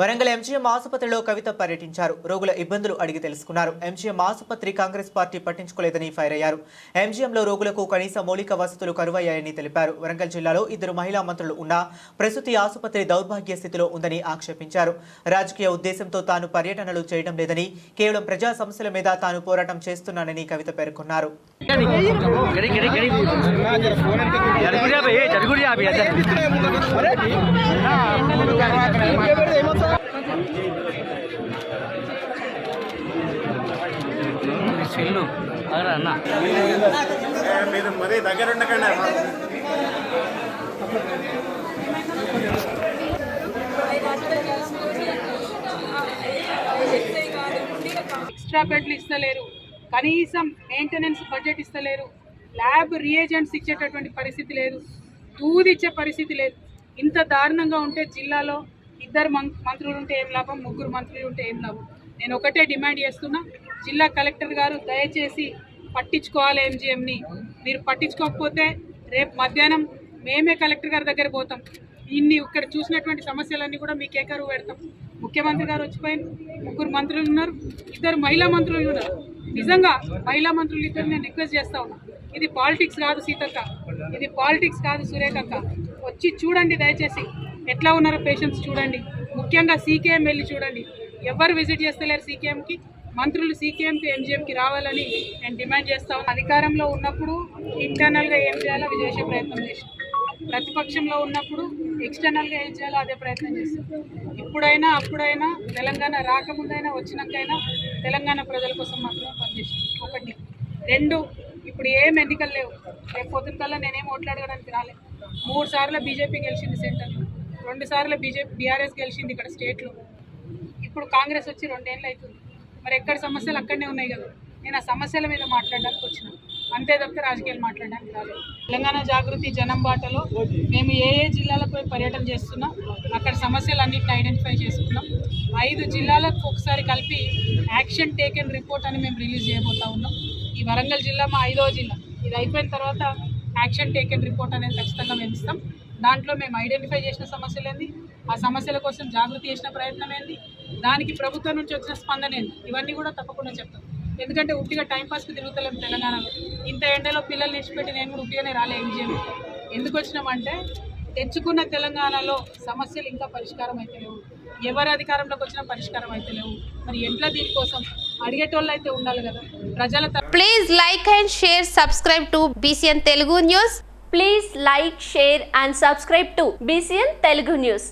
Warangal MGM ఆసుపత్రిలో కవిత పర్యటించారు. రోగుల ఇబ్బందులు అడిగి తెలుసుకున్నారు. ఎంజీఎం ఆసుపత్రి కాంగ్రెస్ పార్టీ పట్టించుకోలేదని ఫైర్ అయ్యారు. ఎంజీఎంలో రోగులకు కనీస మౌలిక వసతులు కరువయ్యాయని తెలిపారు. వరంగల్ జిల్లాలో ఇద్దరు మహిళా మంత్రులు ఉన్నా ప్రస్తుతి ఆసుపత్రి దౌర్భాగ్య స్థితిలో ఉందని ఆక్షేపించారు. రాజకీయ ఉద్దేశంతో తాను పర్యటనలు చేయడం లేదని కేవలం ప్రజా సమస్యల మీద తాను పోరాటం చేస్తున్నానని కవిత పేర్కొన్నారు. చెల్లు. అన్న. మీరు మరీ దగ్గర ఉండకండి ఎక్స్ట్రా బెడ్లు ఇస్తలేరు. కనీసం మెయింటెనెన్స్ బడ్జెట్ ఇస్తలేరు. ల్యాబ్ రియేజెంట్స్ ఇచ్చేటటువంటి పరిస్థితి లేదు. దూది ఇచ్చే పరిస్థితి లేదు. ఇంత దారుణంగా ఉంటే జిల్లాలో ఇద్దరు మం- మంత్రులు ఉంటే ఏం లాభం? ముగ్గురు మంత్రులు ఉంటే ఏం లాభం? నేను ఒకటే డిమాండ్ చేస్తున్నా జిల్లా కలెక్టర్ గారు దయచేసి పట్టించుకోవాలి ఎంజిఎంని మీరు పట్టించుకోకపోతే రేపు మధ్యాహ్నం మేమే కలెక్టర్ గారి దగ్గర పోతాం. ఇన్ని ఇక్కడ చూసినటువంటి సమస్యలన్నీ కూడా మీకు కేకరు పెడతాం. ముఖ్యమంత్రి గారు వచ్చిపోయిన ముగ్గురు మంత్రులు ఉన్నారు ఇద్దరు మహిళా మంత్రులు ఉన్నారు. నిజంగా మహిళా మంత్రులు ఇద్దరు నేను రిక్వెస్ట్ చేస్తా ఉన్నా. ఇది పాలిటిక్స్ కాదు సీతక్క. ఇది పాలిటిక్స్ కాదు సురేఖక్క. వచ్చి చూడండి దయచేసి. ఎట్లా ఉన్నారో పేషెంట్స్ చూడండి. ముఖ్యంగా సీకేఎం వెళ్ళి చూడండి. ఎవరు విజిట్ చేస్తలేరు సీకేఎంకి? మంత్రులు సీకేఎంకి ఎంజీఎంకి రావాలని నేను డిమాండ్ చేస్తా అధికారంలో ఉన్నప్పుడు ఇంటర్నల్గా ఏం చేయాలో అవి చేసే ప్రయత్నం చేసాం ప్రతిపక్షంలో ఉన్నప్పుడు ఎక్స్టర్నల్గా ఏం చేయాలో అదే ప్రయత్నం చేస్తాం. ఇప్పుడైనా అప్పుడైనా తెలంగాణ రాకముందైనా వచ్చినాకైనా తెలంగాణ ప్రజల కోసం మాత్రమే పనిచేసాం ఒకటి. రెండు ఇప్పుడు ఏం ఎన్నికలు లేవు. రేపు పొద్దున కల్లా నేనేం ఓట్లాడగడానికి రాలేదు మూడు సార్లు బీజేపీ గెలిచింది సెంటర్లో రెండు సార్లు బీజేపీ బీఆర్ఎస్ గెలిచింది ఇక్కడ స్టేట్లో. ఇప్పుడు కాంగ్రెస్ వచ్చి రెండేళ్ళు అవుతుంది మరి ఎక్కడ సమస్యలు అక్కడనే ఉన్నాయి కదా. నేను ఆ సమస్యల మీద మాట్లాడడానికి వచ్చిన. అంతే తప్పితే రాజకీయాలు మాట్లాడడానికి రాలేదు. తెలంగాణ జాగృతి జనం బాటలో మేము ఏ ఏ జిల్లాలకు పోయి పర్యటన చేస్తున్నాం అక్కడ సమస్యలు అన్నింటిని ఐడెంటిఫై చేసుకున్నాం. ఐదు జిల్లాలకు ఒకసారి కలిపి యాక్షన్ టేకెన్ రిపోర్ట్ అని మేము రిలీజ్ చేయబోతా ఉన్నాం. ఈ వరంగల్ జిల్లా మా ఐదో జిల్లా. ఇది అయిపోయిన తర్వాత యాక్షన్ టేకెన్ రిపోర్ట్ అనేది ఖచ్చితంగా మేము ఇస్తాం. దాంట్లో మేము ఐడెంటిఫై చేసిన సమస్యలు ఏంది? ఆ సమస్యల కోసం జాగృతి చేసిన ప్రయత్నం ఏంది? దానికి ప్రభుత్వం నుంచి వచ్చిన స్పందన ఏంది? ఇవన్నీ కూడా తప్పకుండా చెప్తాం. ఎందుకంటే ఉట్టిగా టైంపాస్కి తిరుగుతలేము తెలంగాణలో. ఇంత ఎండలో పిల్లలు నిలిచిపెట్టి నేను కూడా ఉట్టిగానే రాలే ఎంజిఎం ఎందుకు వచ్చినామంటే తెచ్చుకున్న తెలంగాణలో సమస్యలు ఇంకా పరిష్కారం అయితే లేవు ఎవరు అధికారంలోకి వచ్చినా పరిష్కారం అయితే లేవు మరి ఎట్లా దీనికోసం అడిగేటోళ్ళు ఉండాలి కదా ప్రజల please like and share subscribe to BCN Telugu news please like share and subscribe to BCN Telugu news